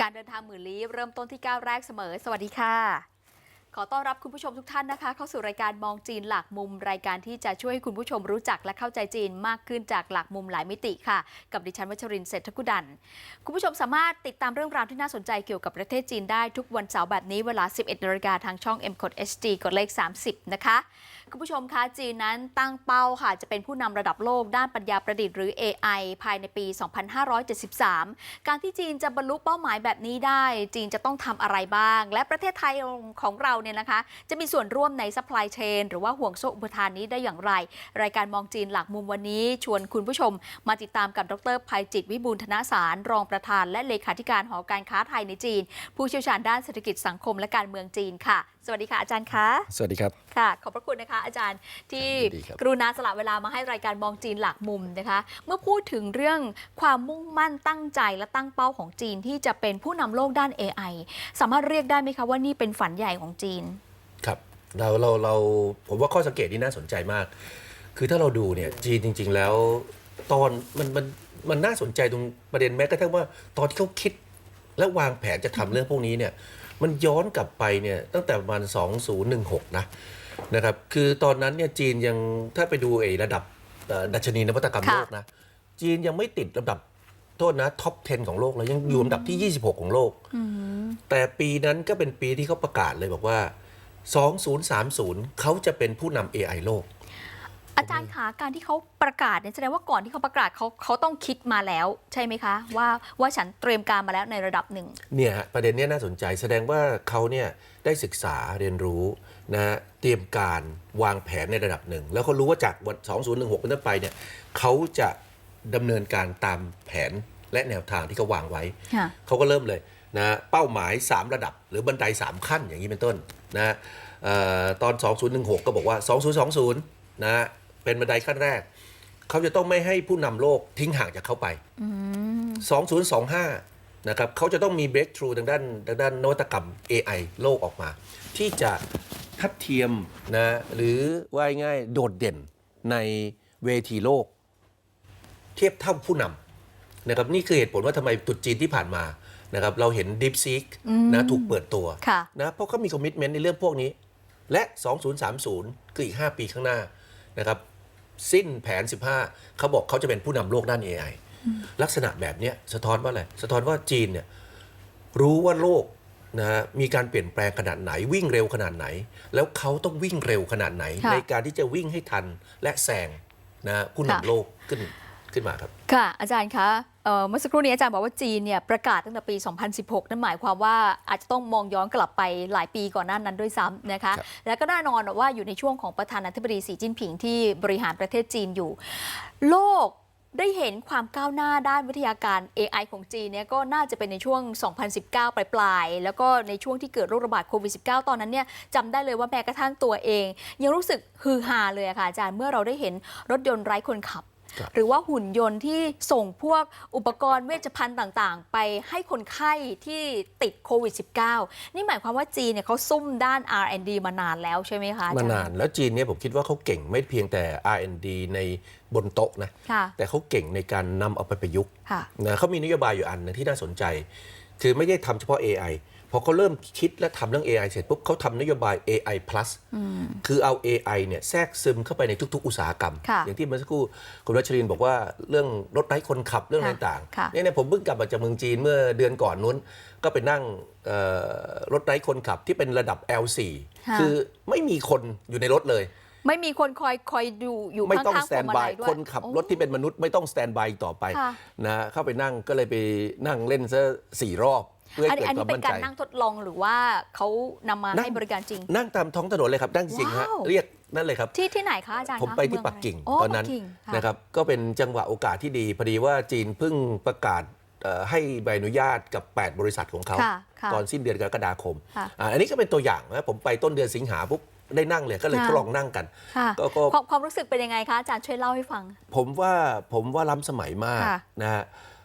การเดินทางหมื่นลี้เริ่มต้นที่ก้าวแรกเสมอ สวัสดีค่ะ ขอต้อนรับคุณผู้ชมทุกท่านนะคะ เข้าสู่รายการมองจีนหลักมุมรายการที่จะช่วยให้คุณผู้ชมรู้จักและเข้าใจจีนมากขึ้นจากหลักมุมหลายมิติค่ะ กับดิฉันวัชรินทร์เศรษฐกุดัน คุณผู้ชมสามารถติดตามเรื่องราวที่น่าสนใจเกี่ยวกับประเทศจีนได้ทุกวันเสาร์แบบนี้เวลา 11นาฬิกาทางช่อง m c o t HD กดเลข 30 นะคะคุณผู้ชมคะจีนนั้นตั้งเป้าค่ะ จะเป็นผู้นำระดับโลกด้านปัญญาประดิษฐ์หรือ AI ภายในปี 2573 การที่จีนจะบรรลุเป้าหมายแบบนี้ได้ จีนจะต้องทำอะไรบ้าง และประเทศไทยของเราเนี่ยนะคะ จะมีส่วนร่วมในซัพพลายเชนหรือว่าห่วงโซ่อุปทานนี้ได้อย่างไร รายการมองจีนหลักมุมวันนี้ ชวนคุณผู้ชม มาติดตามกับดรภัยจิตวิบูลธนสาร รองประธาน และเลขาธิการหอการค้าไทยในจีน ผู้เชี่ยวชาญด้านเศรษฐกิจสังคมและการเมืองจีนค่ะ สวัสดีค่ะอาจารย์คะสวัสดีครับค่ะ ขอบพระคุณนะคะ อาจารย์ที่ยินดีครับกรุณาสละเวลามาให้รายการมองจีนหลักมุมนะคะ เมื่อพูดถึงเรื่องความมุ่งมั่นตั้งใจและตั้งเป้าของจีนที่จะเป็นผู้นำโลกด้าน AI สามารถเรียกได้ไหมคะว่านี่เป็นฝันใหญ่ของจีน ครับเราเราเราผมว่าข้อสังเกตนี้น่าสนใจมาก คือถ้าเราดูเนี่ยจีนจริง ๆ แล้ว ตอนมันมันมันน่าสนใจตรงประเด็นแม้กระทั่งว่าตอนที่เขาคิดและวางแผนจะทำเรื่องพวกนี้เนี่ย มันย้อนกลับไปเนี่ยตั้งแต่ประมาณ 2016 นะนะครับคือตอนนั้นเนี่ยจีนยังถ้าไปดูไอ้ระดับเอ่อดัชนีนวัตกรรมค่ะโลกนะจีนยังไม่ติดลำดับโทษนะท็อป 10 ของโลกเลยยังอยู่ลำดับที่ 26 ของโลก แต่ปีนั้นก็เป็นปีที่เขาประกาศเลยบอกว่า 2030 เขาจะเป็นผู้นำ AI โลก อาจารย์คะการที่เขาประกาศเนี่ยแสดงว่าก่อนที่เขาประกาศเขาเขาต้องคิดมาแล้ว ใช่ไหมคะ ว่าว่าฉันเตรียมการมาแล้วในระดับหนึ่งเนี่ยฮะประเด็นเนี้ยน่าสนใจแสดงว่าเขาเนี่ยได้ศึกษาเรียนรู้นะฮะเตรียมการวางแผนในระดับหนึ่ง แล้วเขารู้ว่าจากวัน 2016เป็นต้นไปเนี่ยเขาจะดำเนินการตามแผนและแนวทางที่เขาวางไว้ค่ะเขาก็เริ่มเลยนะเป้าหมาย 3 ระดับ หรือบันได 3 ขั้นอย่างนี้เป็นต้นนะเอ่อตอน 2016 ก็บอกว่า 2020นะ เป็นบันไดขั้นแรก เขาจะต้องไม่ให้ผู้นำโลกทิ้งห่างจากเขาไป 2025 นะครับเขาจะต้องมี breakthrough ทางด้านทางด้านนวัตกรรม AI โลกออกมา ที่จะทัดเทียมนะหรือว่าง่ายๆโดดเด่นในเวทีโลก เทียบเท่าผู้นำนะครับนี่คือเหตุผลว่าทำไมตรุษจีนที่ผ่านมานะครับเราเห็น DeepSeek นะถูกเปิดตัวค่ะนะเพราะเขามีคอมมิชเมนต์ในเรื่องพวกนี้ และ 2030 คืออีก 5 ปีข้างหน้านะครับ สิ้นแผน 15 เขาบอกเขาจะเป็นผู้นำโลกด้าน AI ลักษณะแบบเนี้ยสะท้อนว่าอะไร สะท้อนว่าจีนเนี่ยรู้ว่าโลกนะฮะมีการเปลี่ยนแปลงขนาดไหนวิ่งเร็วขนาดไหน แล้วเขาต้องวิ่งเร็วขนาดไหนค่ะในการที่จะวิ่งให้ทันและแซงนะฮะผู้ค่ะนำโลกขึ้น ขึ้นมาครับ ค่ะ อาจารย์คะเอ่อเมื่อสักครู่นี้อาจารย์บอกว่าจีนเนี่ยประกาศตั้งแต่ปี 2016 นั่นหมายความว่าอาจจะต้องมองย้อนกลับไปหลายปีก่อนหน้านั้นด้วยซ้ำนะคะครับแล้วก็แน่นอนว่าอยู่ในช่วงของประธานาธิบดีสีจิ้นผิงที่บริหารประเทศจีนอยู่ โลกได้เห็นความก้าวหน้าด้านวิทยาการ AI ของจีนเนี่ยก็น่าจะเป็นในช่วง 2019 ปลายๆแล้วก็ในช่วงที่เกิดโรคระบาดโควิด -19 ตอนนั้นเนี่ยจำได้เลยว่าแม้กระทั่งตัวเอง ยังรู้สึกฮือฮาเลยอะค่ะอาจารย์เมื่อเราได้เห็นรถยนต์ไร้คนขับครับ หรือว่าหุ่นยนต์ที่ส่งพวกอุปกรณ์เวชภัณฑ์ต่างๆ ไปให้คนไข้ที่ติดโควิด -19 นี่หมายความว่าจีนเนี่ยเขาซุ่มด้าน R&D มานานแล้วใช่ไหมคะอจรมาย์นานแล้วจีนเนี่ยผมคิดว่าเขาเก่งไม่เพียงแต่ R&D ในบนโต๊ะนะค่ะแต่เขาเก่งในการนำเอาไปประยุกต์ค่ะนะเขามีนโยบายอยู่อันหนึงที่น่าสนใจ คือไม่ได้ทำเฉพาะ AI พอเขาเริ่มคิดและทำเรื่อง AI เสร็จปุ๊บเขาทำนโยบาย AI plus คือเอา AI เนี่ยแทรกซึมเข้าไปในทุก ๆ อุตสาหกรรม ค่ะอย่างที่เมื่อสักครู่คุณรัชรินบอกว่าเรื่องรถไร้คนขับเรื่องอะไรค่ะต่างค่ะ ๆเนี่ยเนี่ยผมเพิ่งกลับมาจากเมืองจีนเมื่อเดือนก่อนนู้น ก็ไปนั่งเอ่อรถไร้คนขับที่เป็นระดับ L4 ค่ะ คือไม่มีคนอยู่ในรถเลย ไม่มีคนคอยคอยดูอยู่ไม่ต้องข้างสๆพแตวงนมาบาลัยยด้วย คนขับโอ้รถที่เป็นมนุษย์ไม่ต้องสแตนบายอีกต่อไปค่ะ นะเข้าไปนั่งก็เลยไปนั่งเล่นซะสี่รอบ เพื่ออัให้นนี้เกิดอันควานี้มเป็นการมั่นใจนั่งทดลองหรือว่าเขานำมานั่ง ให้บริการจริง นั่งตามท้องถนนเลยครับนั่งจริงๆฮะว้าว เรียกนั่นเลยครับ ที่ที่ไหนคะอาจารย์ผมคะไปที่เมืงปักกิ่งะไรตอนนั้นปักกิ่งค่ะนะครับ ก็เป็นจังหวะโอกาสที่ดีพอดีว่าจีนเพิ่งประกาศเอ่อให้ใบอนุญาตกับ 8 บริษัทของเขา ค่ะค่ะตอนสิ้นเดือนกรกฎาคมค่ะ อ่าอันนี้ก็เป็นตัวอย่างนะผมไปต้นเดือนสิงหาปุ๊บได้นั่งเลยก็เลยค่ะทดลองนั่งกัน ค่ะก็ก็ ความความรู้สึกเป็นยังไงคะอาจารย์ช่วยเล่าให้ฟัง ผมว่าผมว่าล้ำสมัยมากค่ะ นะฮะเอ่อ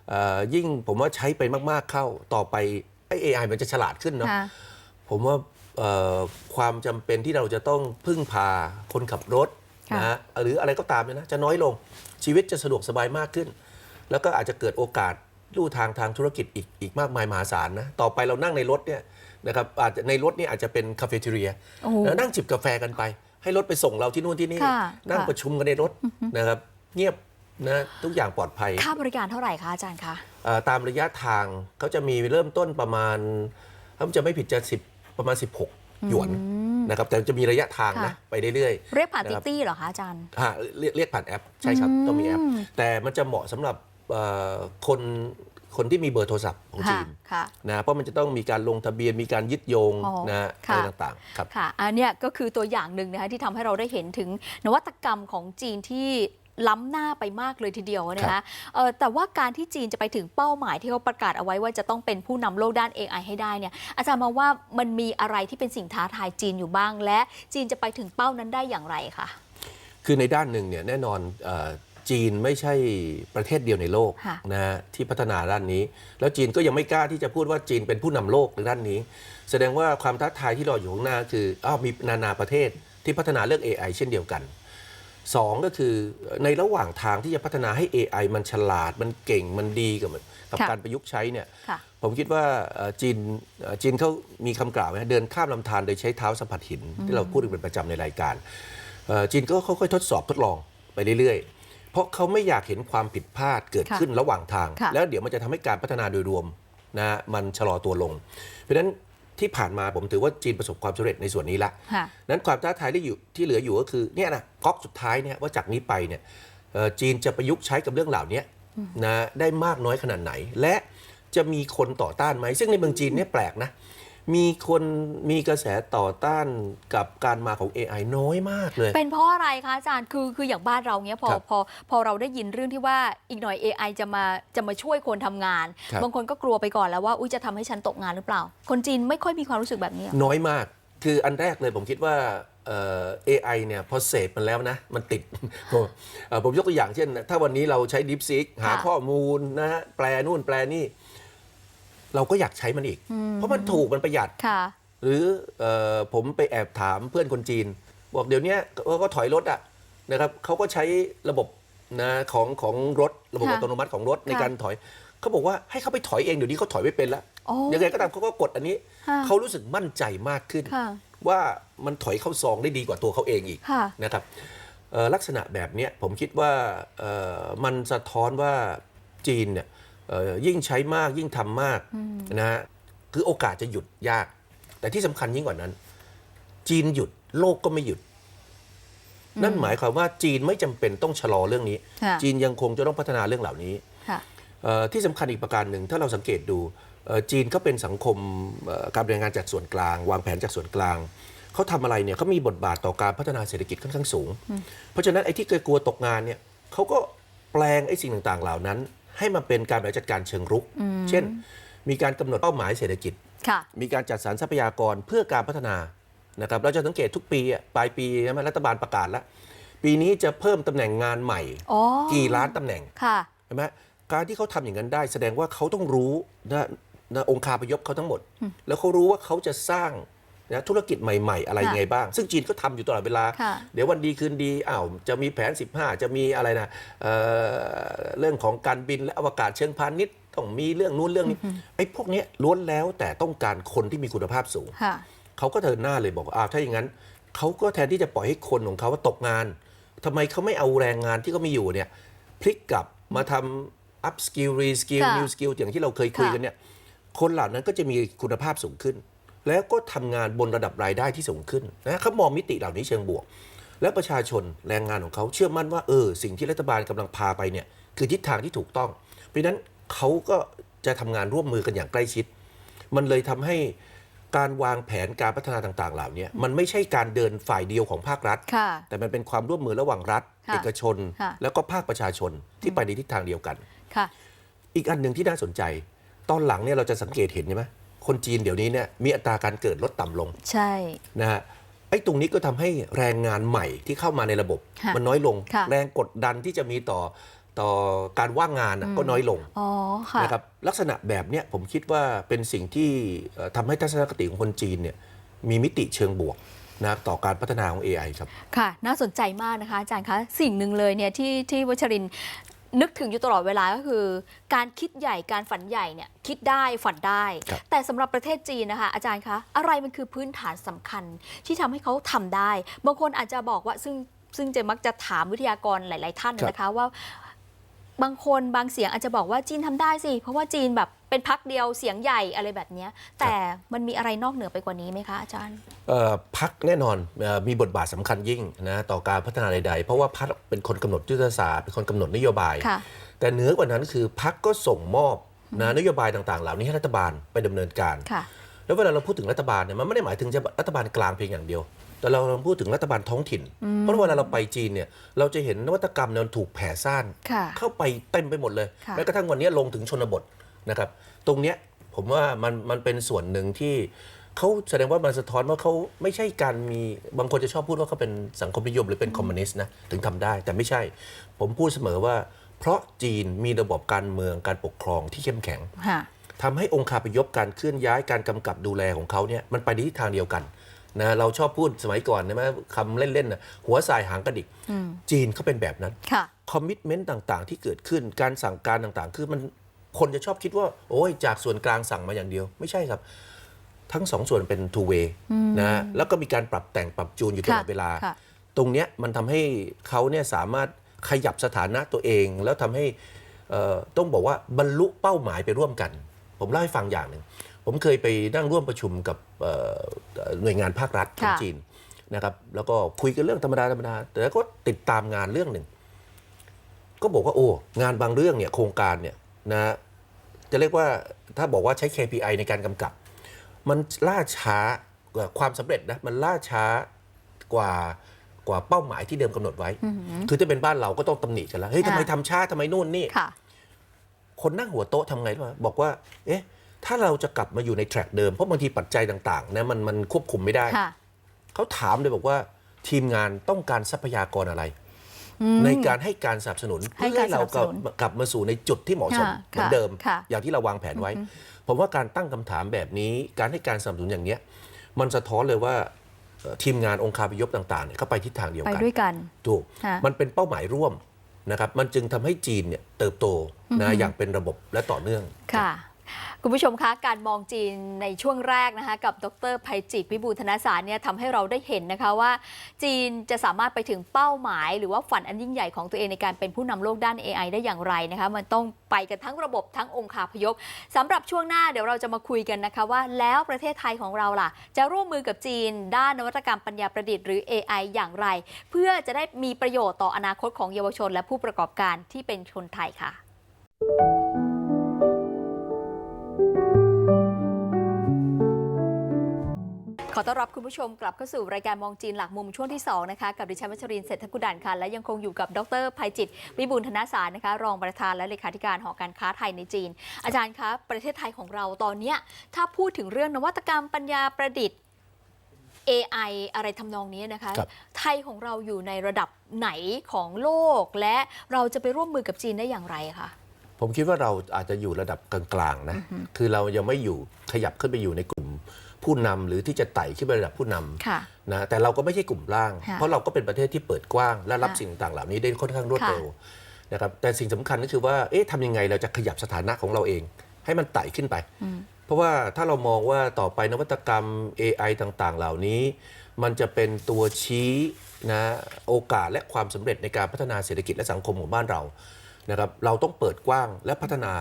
ยิ่งผมว่าใช้ไปมาก ๆเข้าต่อไปไอ้ AI มันจะฉลาดขึ้นเนาะค่ะ ผมว่าเอ่อความจำเป็นที่เราจะต้องพึ่งพาคนขับรถค่ะนะฮะหรืออะไรก็ตามเนี่ยนะจะน้อยลงชีวิตจะสะดวกสบายมากขึ้น แล้วก็อาจจะเกิดโอกาสลู่ทางทางธุรกิจอีกอีกมากมายมหาศาลนะต่อไปเรานั่งในรถเนี่ยนะครับอาจจะในรถเนี่ยอาจจะเป็นคาเฟ่เทเรียโอ้โหนั่งจิบกาแฟกันไป ให้รถไปส่งเราที่นู่นที่นี่ค่ะนั่งค่ะ ประชุมกันในรถนะครับเงียบ นะทุกอย่างปลอดภัย ค่าบริการเท่าไหร่คะอาจารย์คะเอ่อตามระยะทางเขาจะมีเริ่มต้นประมาณถ้ามันจะไม่ผิดจะ10 ประมาณ 16 หยวนนะครับแต่จะมีระยะทางนะค่ะไปเรื่อยเรียกผ่านนะติครับตี้เหรอคะอาจารย์ ๆอ่าเรียกเรียกผ่านแอป ใช่ครับ ต้องมีแอป อืม แต่มันจะเหมาะสำหรับเอ่อคนคนที่มีเบอร์โทรศัพท์ของจีค่ะนค่ะ นะเพราะมันจะต้องมีการลงทะเบียนมีการยึดโยงอ๋อนะค่ะ อะไรต่างๆครับ ค่ะ อันเนี้ยก็คือตัวอย่างหนึ่งนะคะที่ทำให้เราได้เห็นถึงนวัตกรรมของจีนที่ ล้ำหน้าไปมากเลยทีเดียวนะคะเอ่อแต่ว่าการที่จีนจะไปถึงเป้าหมายที่เขาประกาศเอาไว้ว่าจะต้องเป็นผู้นำโลกด้าน AI ให้ได้เนี่ยอาจารย์มองว่ามันมีอะไรที่เป็นสิ่งท้าทายจีนอยู่บ้าง และจีนจะไปถึงเป้านั้นได้อย่างไรคะคือในด้านหนึ่งเนี่ยแน่นอนเอ่อจีนไม่ใช่ประเทศเดียวในโลกค่ะนะฮะที่พัฒนาด้านนี้ แล้วจีนก็ยังไม่กล้าที่จะพูดว่าจีนเป็นผู้นำโลกในด้านนี้ แสดงว่าความท้าทายที่รออยู่ข้างหน้าคืออ้าวมีนานาประเทศที่พัฒนาเรื่อง AI เช่นเดียวกัน สองก็คือในระหว่างทางที่จะพัฒนาให้ AI มันฉลาดมันเก่งมันดีกับมันกับค่ะการประยุกต์ใช้เนี่ยค่ะผมคิดว่าเอ่อจีนเอ่อจีนเขามีคำกล่าวนะเดินข้ามลำธารโดยใช้เท้าสัมผัสหิน ที่เราพูดกันเป็นประจำในรายการเอ่อจีนก็ค่อยๆทดสอบทดลองไปเรื่อยๆ เพราะเขาไม่อยากเห็นความผิดพลาดเกิดค่ะขึ้นระหว่างทางค่ะแล้วเดี๋ยวมันจะทำให้การพัฒนาโดยรวมนะมันชะลอตัวลง เพราะฉะนั้น ที่ผ่านมาผมถือว่าจีนประสบความสำเร็จในส่วนนี้ละค่ะนั้นความท้าทายที่อยู่ที่เหลืออยู่ก็คือเนี่ยนะก๊อกสุดท้ายเนี่ยว่าจากนี้ไปเนี่ยเอ่อจีนจะประยุกต์ใช้กับเรื่องเหล่านี้นะได้มากน้อยขนาดไหน และจะมีคนต่อต้านไหมซึ่งในเมืองจีนเนี่ยแปลกนะ มีคนมีกระแสต่อต้านกับการมาของ AI น้อยมากเลย เป็นเพราะอะไรคะอาจารย์คือคืออย่างบ้านเราเนี้ยพอครับพอพอเราได้ยินเรื่องที่ว่าอีกหน่อย AI จะมาจะมาช่วยคนทำงานครับบางคนก็กลัวไปก่อนแล้วว่าอุ้ยจะทำให้ฉันตกงานหรือเปล่า คนจีนไม่ค่อยมีความรู้สึกแบบนี้หรอน้อยมาก คืออันแรกเลยผมคิดว่าเอ่อ AI เนี่ยพอเสพมันแล้วนะ มันติดผมเอ่อผมยกตัวอย่างเช่น ถ้าวันนี้เราใช้ DeepSeek หาค่ะข้อมูลนะฮะแปลนู่นแปลนี่ เราก็อยากใช้มันอีก เพราะมันถูกมันประหยัด ค่ะ หรือเออผมไปแอบถามเพื่อนคนจีน บอกเดี๋ยวเนี้ยเขาก็ถอยรถอะนะครับเขาก็ใช้ระบบนะของของรถระบบค่ะอัตโนมัติของรถในค่ะ การถอยเขาบอกว่าให้เขาไปถอยเองเดี๋ยวนี้เขาถอยไม่เป็นแล้วโอ้ยังไงก็ตามเขาก็กดอันนี้ค่ะเขารู้สึกมั่นใจมากขึ้น ค่ะว่ามันถอยเข้าซองได้ดีกว่าตัวเขาเองอีก ค่ะ นะครับเอ่อลักษณะแบบเนี้ยผมคิดว่าเอ่อมันสะท้อนว่าจีนเนี่ยเอ่อ ยิ่งใช้มากยิ่งทำมากนะฮะคือโอกาสจะหยุดยาก แต่ที่สำคัญยิ่งกว่านั้น จีนหยุดโลกก็ไม่หยุด นั่นหมายความว่าจีนไม่จำเป็นต้องชะลอเรื่องนี้ค่ะจีนยังคงจะต้องพัฒนาเรื่องเหล่านี้ค่ะเอ่อที่สำคัญอีกประการหนึ่งถ้าเราสังเกตดูเอ่อจีนก็เป็นสังคมเอ่อการบริหารงานจากส่วนกลาง วางแผนจากส่วนกลางเขาทำอะไรเนี่ยเขามีบทบาทต่อการพัฒนาเศรษฐกิจค่อนข้างสูง เพราะฉะนั้นไอ้ที่เคยกลัวตกงานเนี่ยเขาก็แปลงไอ้สิ่งต่างๆ เหล่านั้น ให้มาเป็นการบริหารจัดการเชิงรุก เช่น มีการกำหนดเป้าหมายเศรษฐกิจค่ะมีการจัดสรรทรัพยากรเพื่อการพัฒนานะครับเราจะสังเกตทุกปีอะปลายปีใช่ไหมรัฐบาลประกาศแล้ว ปีนี้จะเพิ่มตำแหน่งงานใหม่อ๋อกี่ล้านตำแหน่งค่ะใช่ไหมการที่เขาทำอย่างนั้นได้ แสดงว่าเขาต้องรู้นะนะองค์คาพยพเขาทั้งหมด แล้วเขารู้ว่าเขาจะสร้าง นะธุรกิจใหม่ ๆ อะไรค่ะยังไงบ้าง ซึ่งจีนก็ทำอยู่ตลอดเวลาค่ะเดี๋ยววันดีคืนดีอ้าวจะมีแผน 15 จะมีอะไรนะเอ่อเรื่องของการบินและอวกาศเชิงพาณิชย์ต้องมีเรื่องนู้นเรื่องนี้ไอ้พวกเนี้ยล้วนแล้วแต่ต้องการคนที่มีคุณภาพสูงค่ะเขาก็เดินหน้าเลยบอกว่าอ้าวถ้าอย่างนั้นเขาก็แทนที่จะปล่อยให้คนของเขาว่าตกงานทำไมเขาไม่เอาแรงงานที่เขามีอยู่เนี่ยพลิกกลับมาทำ up skill re skill ค่ะ new skill อย่างที่เราเคยคุยกันเนี่ยคนเหล่านั้นก็จะมีคุณภาพสูงขึ้น แล้วก็ทำงานบนระดับรายได้ที่สูงขึ้นนะเขามองมิติเหล่านี้เชิงบวก และประชาชนแรงงานของเขาเชื่อมั่นว่าเออสิ่งที่รัฐบาลกำลังพาไปเนี่ยคือทิศทางที่ถูกต้อง เพราะฉะนั้นเขาก็จะทำงานร่วมมือกันอย่างใกล้ชิด มันเลยทำให้การวางแผนการพัฒนาต่างๆ เหล่านี้มันไม่ใช่การเดินฝ่ายเดียวของภาครัฐค่ะแต่มันเป็นความร่วมมือระหว่างรัฐค่ะเอกชนค่ะแล้วก็ภาคประชาชนที่ไปในทิศทางเดียวกันค่ะอีกอันหนึ่งที่น่าสนใจ ตอนหลังเนี่ยเราจะสังเกตเห็นใช่ไหม คนจีนเดี๋ยวนี้เนี่ยมีอัตราการเกิดลดต่ำลงใช่นะฮะไอ้ตรงนี้ก็ทำให้แรงงานใหม่ที่เข้ามาในระบบค่ะมันน้อยลงค่ะแรงกดดันที่จะมีต่อต่อการว่างงานน่ะก็น้อยลงอ๋อค่ะนะครับลักษณะแบบเนี้ยผมคิดว่าเป็นสิ่งที่เอ่อทำให้ทัศนคติของคนจีนเนี่ยมีมิติเชิงบวกนะต่อการพัฒนาของ AI ครับ ค่ะ น่าสนใจมากนะคะอาจารย์คะ สิ่งหนึ่งเลยเนี่ยที่ที่วัชรินทร์ นึกถึงอยู่ตลอดเวลาก็คือ การคิดใหญ่การฝันใหญ่เนี่ยคิดได้ฝันได้ ครับ แต่สำหรับประเทศจีนนะคะอาจารย์คะ อะไรมันคือพื้นฐานสำคัญที่ทำให้เขาทำได้ บางคนอาจจะบอกว่าซึ่งซึ่งจะมักจะถามวิทยากรหลาย ๆ ท่านนะคะว่า บางคนบางเสียงอาจจะบอกว่าจีนทำได้สิ เพราะว่าจีนแบบเป็นพักเดียวเสียงใหญ่อะไรแบบเนี้ยแต่มันมีอะไรนอกเหนือไปกว่านี้ไหมคะอาจารย์เอ่อพักแน่นอนเอ่อมีบทบาทสำคัญยิ่งนะต่อการพัฒนาใดๆ เพราะว่าพักเป็นคนกำหนดยุทธศาสตร์เป็นคนกำหนดนโยบายค่ะแต่เหนือกว่านั้นคือพักก็ส่งมอบนะนโยบายต่างๆ เหล่านี้ให้รัฐบาลไปดำเนินการค่ะแล้วเวลาเราพูดถึงรัฐบาลเนี่ยมันไม่ได้หมายถึงจะรัฐบาลกลางเพียงอย่างเดียว แต่เราพูดถึงรัฐบาลท้องถิ่น เพราะเวลาเราไปจีนเนี่ยเราจะเห็นนวัตกรรมเนี่ยมันถูกแผ่ซ่านค่ะเข้าไปเต็มไปหมดเลยค่ะแม้กระทั่งวันนี้ลงถึงชนบทนะครับ ตรงเนี้ยผมว่ามันมันเป็นส่วนหนึ่งที่เขาแสดงว่ามันสะท้อนว่าเขาไม่ใช่การมีบางคนจะชอบพูดว่าเขาเป็นสังคมนิยมหรือเป็นคอมมิวนิสต์นะถึงทำได้ แต่ไม่ใช่ ผมพูดเสมอว่า เพราะจีนมีระบบการเมืองการปกครองที่เข้มแข็งค่ะทำให้องค์คาพยพการเคลื่อนย้ายการกำกับดูแลของเขาเนี่ยมันไปในทิศทางเดียวกัน นะเราชอบพูดสมัยก่อนใช่ไหมคำเล่นๆนะหัวสายหางกระดิกอืมจีนเขาเป็นแบบนั้นค่ะคอมมิชเมนต์ต่างๆ ที่เกิดขึ้นการสั่งการต่างๆ คือมันคนจะชอบคิดว่า โอ้ยจากส่วนกลางสั่งมาอย่างเดียว ไม่ใช่ครับ ทั้งสองส่วนเป็น two way นะแล้วก็มีการปรับแต่งปรับจูนอยู่ตลอดค่ะเวลาค่ะตรงเนี้ยมันทำให้เขาเนี่ยสามารถขยับสถานะตัวเอง แล้วทำให้เอ่อต้องบอกว่าบรรลุเป้าหมายไปร่วมกัน ผมเล่าให้ฟังอย่างหนึ่ง ผมเคยไปนั่งร่วมประชุมกับเอ่อหน่วยงานภาครัฐของค่ะจีนนะครับแล้วก็คุยกันเรื่องธรรมดาธรรมดาแต่ก็ติดตามงานเรื่องหนึ่ง ก็บอกว่าโอ้งานบางเรื่องเนี่ยโครงการเนี่ยนะจะเรียกว่าถ้าบอกว่าใช้ KPI ในการกำกับ มันล่าช้ากว่าความสำเร็จนะมันล่าช้ากว่ากว่าเป้าหมายที่เดิมกำหนดไว้ คือถ้าเป็นบ้านเราก็ต้องตำหนิกันแล้วเฮ้ยทำไมค่ะทำช้าทำไมนู่นนี่ค่ะคนนั่งหัวโต๊ะทำไงรู้ไหมบอกว่า เอ๊ะ ถ้าเราจะกลับมาอยู่ในแทร็กเดิม เพราะบางทีปัจจัยต่างๆนะมันมันควบคุมไม่ได้ ค่ะ เขาถามเลยบอกว่าทีมงานต้องการทรัพยากรอะไรอืมในการให้การสนับสนุนให้เพื่อการให้เรากลับสนับสนุนกลับมาสู่ในจุดที่เหมาะสมค่ะเหมือนเดิม ค่ะ อย่างที่เราวางแผนไว้ ผมว่าการตั้งคำถามแบบนี้ การให้การสนับสนุนอย่างเนี้ย มันสะท้อนเลยว่าเอ่อทีมงานองค์คาพยพต่างๆเนี่ยเขาไปทิศทางเดียวไปกัน ด้วยกัน ถูก ค่ะ มันเป็นเป้าหมายร่วมนะครับ มันจึงทำให้จีนเนี่ยเติบโตนะอย่างเป็นระบบและต่อเนื่อง ค่ะ คุณผู้ชมคะการมองจีนในช่วงแรกนะคะกับดรภัยจิตวิบูลธนสารเนี่ยทำให้เราได้เห็นนะคะว่า จีนจะสามารถไปถึงเป้าหมาย หรือว่าฝันอันยิ่งใหญ่ของตัวเองในการเป็นผู้นำโลกด้าน AI ได้อย่างไรนะคะมันต้องไปกันทั้งระบบทั้งองค์คาพยพสำหรับช่วงหน้าเดี๋ยวเราจะมาคุยกันนะคะว่าแล้วประเทศไทยของเราล่ะ จะร่วมมือกับจีน ด้านนวัตกรรมปัญญาประดิษฐ์หรือ AI อย่างไร เพื่อจะได้มีประโยชน์ต่ออนาคตของเยาวชน และผู้ประกอบการที่เป็นคนไทยค่ะ ขอต้อนรับคุณผู้ชมกลับเข้าสู่รายการมองจีนหลักมุมช่วงที่2นะคะกับดิฉันวัชรินทร์เศรษฐกุดันค่ะและยังคงอยู่กับดรภัยจิต วิบูลย์ธนสารนะคะ รองประธานและเลขาธิการหอการค้าไทยในจีน อาจารย์คะประเทศไทยของเราตอนเนี้ยถ้าพูดถึงเรื่องนวัตกรรมปัญญาประดิษฐ์ AI อะไรทำนองนี้นะคะครับไทยของเราอยู่ในระดับไหนของโลก และเราจะไปร่วมมือกับจีนได้อย่างไรคะผมคิดว่าเราอาจจะอยู่ระดับกลางๆนะคือเรายังไม่อยู่ขยับขึ้นไปอยู่ในกลุ่ม ผู้นำหรือที่จะไต่ขึ้นไประดับผู้นำค่ะนะแต่เราก็ไม่ใช่กลุ่มล่างค่ะเพราะเราก็เป็นประเทศที่เปิดกว้าง และรับค่ะสิ่งต่างๆเหล่านี้ได้ค่อนข้างรวดค่ะเร็วนะครับแต่สิ่งสำคัญก็คือว่าเอ๊ะทำยังไงเราจะขยับสถานะของเราเอง ให้มันไต่ขึ้นไปอืมเพราะว่าถ้าเรามองว่าต่อไปนวัตกรรม AI ต่างๆ เหล่านี้ มันจะเป็นตัวชี้นะโอกาสและความสำเร็จในการพัฒนาเศรษฐกิจและสังคมของบ้านเรานะครับเราต้องเปิดกว้างและพัฒนา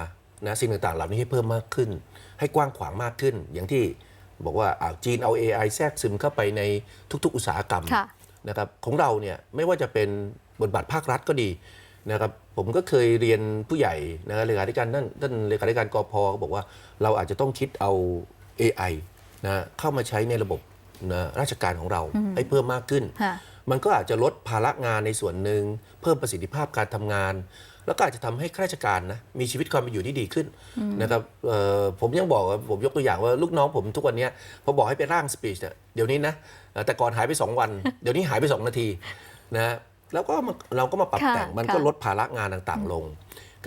นะสิ่งต่างๆ เหล่านี้ให้เพิ่มมากขึ้น ให้กว้างขวางมากขึ้น อย่างที่ บอกว่าอ่าวจีนเอา AI แทรกซึมเข้าไปในทุก ๆ อุตสาหกรรมค่ะนะครับของเราเนี่ยไม่ว่าจะเป็นบทบาทภาครัฐก็ดีนะครับผมก็เคยเรียนผู้ใหญ่นะเลขาธิการท่านท่านเลขาธิการกพก็บอกว่าเราอาจจะต้องคิดเอา AI นะเข้ามาใช้ในระบบนะราชการของเราให้เพิ่มมากขึ้นค่ะ มันก็อาจจะลดภาระงานในส่วนหนึ่ง เพิ่มประสิทธิภาพการทำงาน แล้วก็อาจจะทำให้ข้าราชการนะมีชีวิตความเป็นอยู่ที่ดีขึ้นนะครับเอ่อผมยังบอกว่าผมยกตัวอย่างว่าลูกน้องผมทุกวันเนี้ยพอบอกให้ไปร่างสปีชเนี่ยเดี๋ยวนี้นะเอ่อแต่ก่อนหายไป 2 วัน เดี๋ยวนี้หายไป 2 นาทีนะแล้วก็มาเราก็มาปรับค่ะแต่งมันก็ค่ะลดภาระงานต่างๆ ลง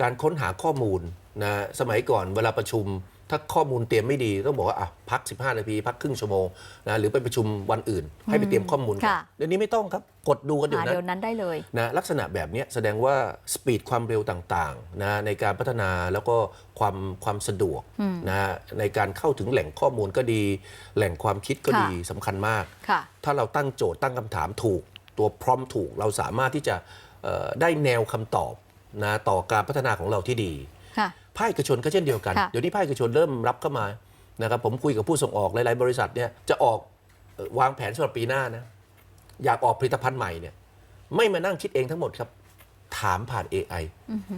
การค้นหาข้อมูลนะสมัยก่อนเวลาประชุม ถ้าข้อมูลเตรียมไม่ดีต้องบอกว่าอะพัก 15 นาที พักครึ่งชั่วโมงนะหรือไปประชุมวันอื่น ให้ไปเตรียมข้อมูลก่อนค่ะ เดี๋ยวนี้ไม่ต้องครับกดดูกันเดี๋ยหาวนั้เดี๋ยวนนั้นได้เลย นะลักษณะแบบเนี้ยแสดงว่าสปีดความเร็วต่างๆนะในการพัฒนาแล้วก็ความความสะดวกนะในการเข้าถึงแหล่งข้อมูลก็ดี แหล่งความคิดก็ค่ะ ดีสำคัญมาก ค่ะ ถ้าเราตั้งโจทย์ตั้งคำถามถูก ตัวพร้อมถูกเราสามารถที่จะเอ่อได้แนวคำตอบนะต่อการพัฒนาของเราที่ดี ค่ะ ภาคเอกชนก็เช่นเดียวกัน ค่ะเดี๋ยวนี้ภาคเอกชนเริ่มรับเข้ามานะครับผมคุยกับผู้ส่งออกหลาย ๆ บริษัทเนี่ยจะออกเอ่อวางแผนสำหรับปีหน้านะอยากออกผลิตภัณฑ์ใหม่เนี่ยไม่มานั่งคิดเองทั้งหมดครับ ถามผ่าน AI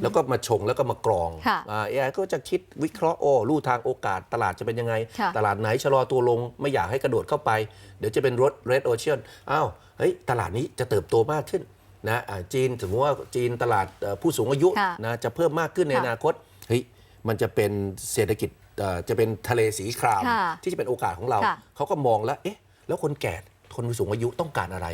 แล้วก็มาชงแล้วก็มากรองค่ะอ่า AI ก็จะคิดวิเคราะห์โอ้ลู่ทางโอกาสตลาดจะเป็นยังไง ค่ะ ตลาดไหนชะลอตัวลงไม่อยากให้กระโดดเข้าไป เดี๋ยวจะเป็นรถ red ocean อ้าวเฮ้ยตลาดนี้จะเติบโตมากขึ้นนะอ่าจีนถึงว่าจีนตลาดเอ่อผู้สูงอายุค่ะนะจะเพิ่มมากขึ้นในค่ะ อนาคตเฮ้ย มันจะเป็นเศรษฐกิจเอ่อจะเป็นทะเลสีครามค่ะที่จะเป็นโอกาสของเราค่ะเขาก็มองแล้วเอ๊ะแล้วคนแก่คนสูงอายุต้องการอะไร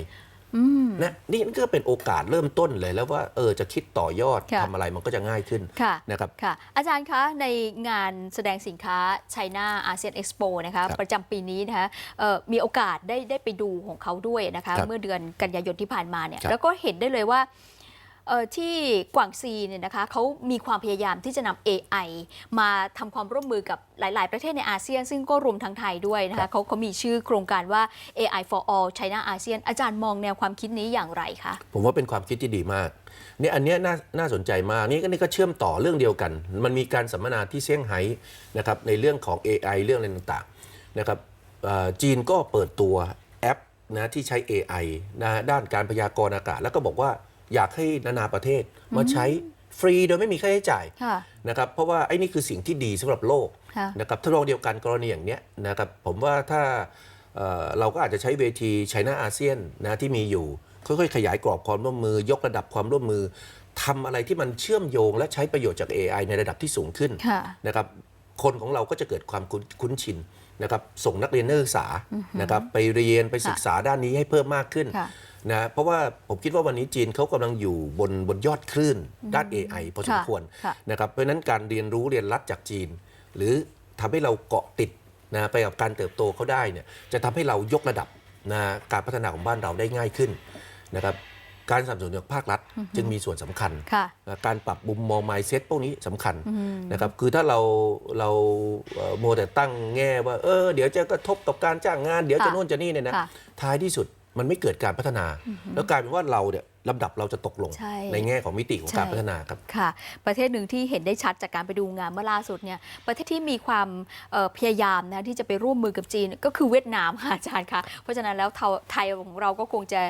อืมนะนี่ก็เป็นโอกาสเริ่มต้นเลยแล้วว่าเออจะคิดต่อยอดค่ะทำอะไรมันก็จะง่ายขึ้นค่ะนะครับค่ะ อาจารย์คะในงานแสดงสินค้า China ASEAN Expo นะคะครับประจำปีนี้นะคะเอ่อมีโอกาสได้ได้ไปดูของเขาด้วยนะคะครับเมื่อเดือนกันยายนที่ผ่านมาเนี่ยครับแล้วก็เห็นได้เลยว่าเอ่อ ที่กวางซีเนี่ยนะคะเขามีความพยายามที่จะนำ AI มาทำความร่วมมือกับหลาย ๆ ประเทศในอาเซียน ซึ่งก็รวมทั้งไทยด้วยนะครัคะบเขาเขามีชื่อโครงการว่า AI for all China ASEAN อาจารย์มองแนวความคิดนี้อย่างไรคะ ผมว่าเป็นความคิดที่ดีมากเนี่ยอันเนี้ยน่าน่าสนใจมากนี่ก็นี่ก็เชื่อมต่อเรื่องเดียวกัน มันมีการสัมมนาที่เซี่ยงไฮ้นะครับในเรื่องของ AI เรื่องอะไรต่างๆนะครับเอ่อจีนก็เปิดตัวแอปนะที่ใช้ AI นะด้านการพยากรณ์อากาศ แล้วก็บอกว่า อยากให้นานาประเทศมาใช้ฟรีโดยไม่มีค่าใช้จ่ายค่ะนะครับเพราะว่าไอ้นี่คือสิ่งที่ดีสำหรับโลกค่ะนะครับถ้าลองเดียวกันกรณีอย่างเนี้ยนะครับผมว่าถ้าเอ่อเราก็อาจจะใช้เวทีไชน่าอาเซียนนะที่มีอยู่ค่อยๆ ขยายกรอบความร่วมมือ ยกระดับความร่วมมือทำอะไรที่มันเชื่อมโยงและใช้ประโยชน์จาก AI ในระดับที่สูงขึ้นค่ะนะครับคนของเราก็จะเกิดความคุ้นคุ้นชินนะครับส่งนักเรียนนักศึกษานะครับไปเรียนไปศึกษาด้านนี้ให้เพิ่มมากขึ้นค่ะ นะเพราะว่าผมคิดว่าวันนี้จีนเขากำลังอยู่บนบนยอดคลื่นด้าน AI พอสมค่ะควรค่ะนะครับเพราะฉะนั้นการเรียนรู้เรียนรัดจากจีน หรือทำให้เราเกาะติดนะไปกับการเติบโตเขาได้เนี่ยจะทำให้เรายกระดับนะการพัฒนาของบ้านเราได้ง่ายขึ้นนะครับการสนับสนุนจากภาครัฐจึงมีส่วนสำคัญค่ะนะการปรับมุมมอง mindset พวกนี้สำคัญนะครับ คือถ้าเราเราเอ่อโมวแต่ตั้งแง่ว่า เออ เดี๋ยวจะกระทบกับการจ้างงาน เดี๋ยวจะค่ะโน่นจะนี่เนี่ยนะค่ะท้ายที่สุด มันไม่เกิดการพัฒนา แล้วกลายเป็นว่าเราเนี่ยลำดับเราจะตกลงใช่แง่ของมิติของใช่การพัฒนาครับค่ะ ประเทศหนึ่งที่เห็นได้ชัดจากการไปดูงานเมื่อล่าสุดเนี่ยประเทศที่มีความเอ่อพยายามนะที่จะไปร่วมมือกับจีนก็คือเวียดนามค่ะอาจารย์คะเพราะฉะนั้นแล้วเทาไทยของเราก็คงจะ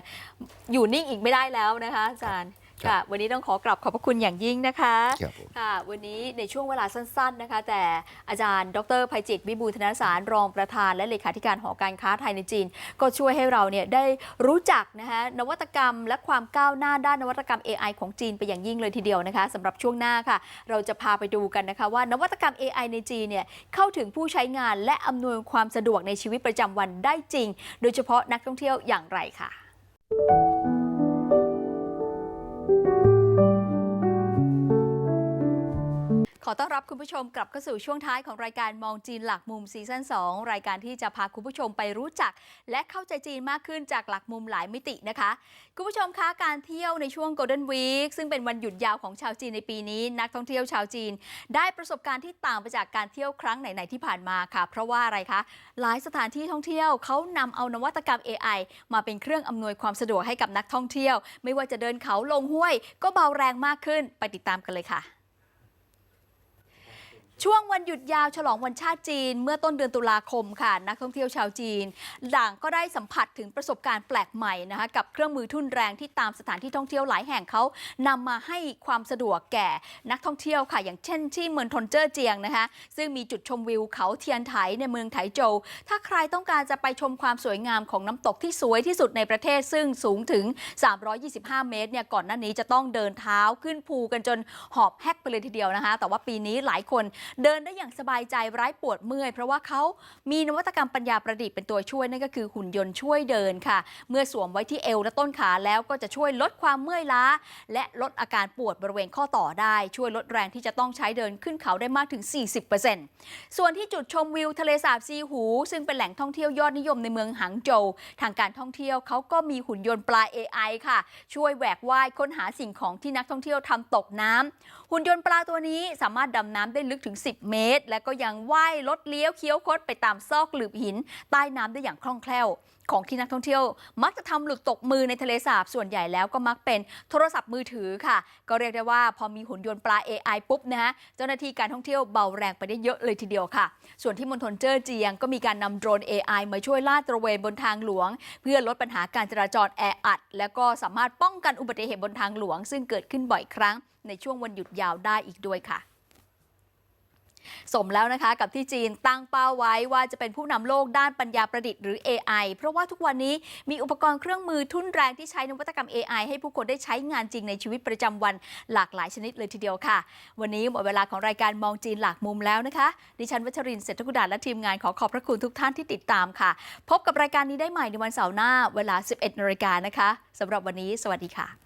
อยู่นิ่งอีกไม่ได้แล้วนะคะอาจารย์ ครับค่ะ วันนี้ต้องขอกลับขอบพระคุณอย่างยิ่งนะคะครับผม ค่ะ วันนี้ในช่วงเวลาสั้น ๆนะคะ แต่อาจารย์ ดรภัยจิตวิบูลย์ธนสารรองประธาน และเลขาธิการหอการค้าไทยในจีน ก็ช่วยให้เราเนี่ยได้รู้จักนะคะนวัตกรรมและความก้าวหน้าด้านนวัตกรรม AI ของจีนไปอย่างยิ่งเลยทีเดียวนะคะสำหรับช่วงหน้าค่ะ เราจะพาไปดูกันนะคะ ว่านวัตกรรม AI ในจีนเนี่ยเข้าถึงผู้ใช้งานและอำนวยความสะดวกในชีวิตประจำวันได้จริง โดยเฉพาะนักท่องเที่ยวอย่างไรค่ะ ขอต้อนรับคุณผู้ชมกลับเข้าสู่ช่วงท้ายของรายการมองจีนหลักมุมซีซั่น2 รายการที่จะพาคุณผู้ชมไปรู้จัก และเข้าใจจีนมากขึ้นจากหลักมุมหลายมิตินะคะ คุณผู้ชมคะการเที่ยวในช่วง Golden Week ซึ่งเป็นวันหยุดยาวของชาวจีนในปีนี้ นักท่องเที่ยวชาวจีน ได้ประสบการณ์ที่ต่างไปจากการเที่ยวครั้งไหนๆที่ผ่านมาค่ะ เพราะว่าอะไรคะหลายสถานที่ท่องเที่ยวเขานำเอานวัตกรรม AI มาเป็นเครื่องอำนวยความสะดวกให้กับนักท่องเที่ยว ไม่ว่าจะเดินเขาลงห้วย ก็เบาแรงมากขึ้นไปติดตามกันเลยค่ะ ช่วงวันหยุดยาวฉลองวันชาติจีน เมื่อต้นเดือนตุลาคมค่ะ นักท่องเที่ยวชาวจีนต่างก็ได้สัมผัสถึงประสบการณ์แปลกใหม่นะคะกับเครื่องมือทุ่นแรงที่ตามสถานที่ท่องเที่ยวหลายแห่งเขานำมาให้ความสะดวกแก่นักท่องเที่ยวค่ะ อย่างเช่นที่เมืองทนเจอร์เจียงนะคะซึ่งมีจุดชมวิวเขาเทียนไถในเมืองไถโจวถ้าใครต้องการจะไปชมความสวยงามของน้ำตกที่สวยที่สุดในประเทศซึ่งสูงถึง 325 เมตรเนี่ยก่อนหน้านี้จะต้องเดินเท้าขึ้นภูกันจนหอบแฮกไปเลยทีเดียวนะคะ แต่ว่าปีนี้หลายคนเดินได้อย่างสบายใจไร้ปวดเมื่อย เพราะว่าเขามีนวัตกรรมปัญญาประดิษฐ์เป็นตัวช่วยนั่นก็คือหุ่นยนต์ช่วยเดินค่ะ เมื่อสวมไว้ที่เอวและต้นขาแล้วก็จะช่วยลดความเมื่อยล้า และลดอาการปวดบริเวณข้อต่อได้ ช่วยลดแรงที่จะต้องใช้เดินขึ้นเขาได้มากถึง 40%ส่วนที่จุดชมวิวทะเลสาบซีหู ซึ่งเป็นแหล่งท่องเที่ยวยอดนิยมในเมืองหางโจวทางการท่องเที่ยวเขาก็มีหุ่นยนต์ปลา AI ค่ะ ช่วยแหวกว่ายค้นหาสิ่งของที่นักท่องเที่ยวทำตกน้ำ หุ่นยนต์ปลาตัวนี้สามารถดำน้ำได้ลึกถึง 10 เมตร และก็ยังว่ายลดเลี้ยวเคี้ยวคดไปตามซอกหลืบหิน ใต้น้ำได้อย่างคล่องแคล่ว ของที่นักท่องเที่ยว มักจะทำหลุดตกมือในทะเลสาบส่วนใหญ่แล้วก็มักเป็นโทรศัพท์มือถือค่ะ ก็เรียกได้ว่าพอมีหุ่นยนต์ปลา AI ปุ๊บนะฮะเจ้าหน้าที่การท่องเที่ยวเบาแรงไปได้เยอะเลยทีเดียวค่ะ ส่วนที่มณฑลเจ้อเจียงก็มีการนำโดรน AI มาช่วยลาดตระเวนบนทางหลวง เพื่อลดปัญหาการจราจรแออัด และก็สามารถป้องกันอุบัติเหตุบนทางหลวง ซึ่งเกิดขึ้นบ่อยครั้ง ในช่วงวันหยุดยาวได้อีกด้วยค่ะ สมแล้วนะคะกับที่จีนตั้งเป้าไว้ว่าจะเป็นผู้นำโลกด้านปัญญาประดิษฐ์หรือ AI เพราะว่าทุกวันนี้มีอุปกรณ์เครื่องมือทุ่นแรงที่ใช้นวัตกรรม AI ให้ผู้คนได้ใช้งานจริงในชีวิตประจำวันหลากหลายชนิดเลยทีเดียวค่ะ วันนี้หมดเวลาของรายการมองจีนหลากมุมแล้วนะคะ ดิฉันวัชรินทร์เศรษฐกุดาและทีมงานขอขอบพระคุณทุกท่านที่ติดตามค่ะ พบกับรายการนี้ได้ใหม่ในวันเสาร์หน้าเวลา 11นาฬิกานะคะสำหรับวันนี้ สวัสดีค่ะ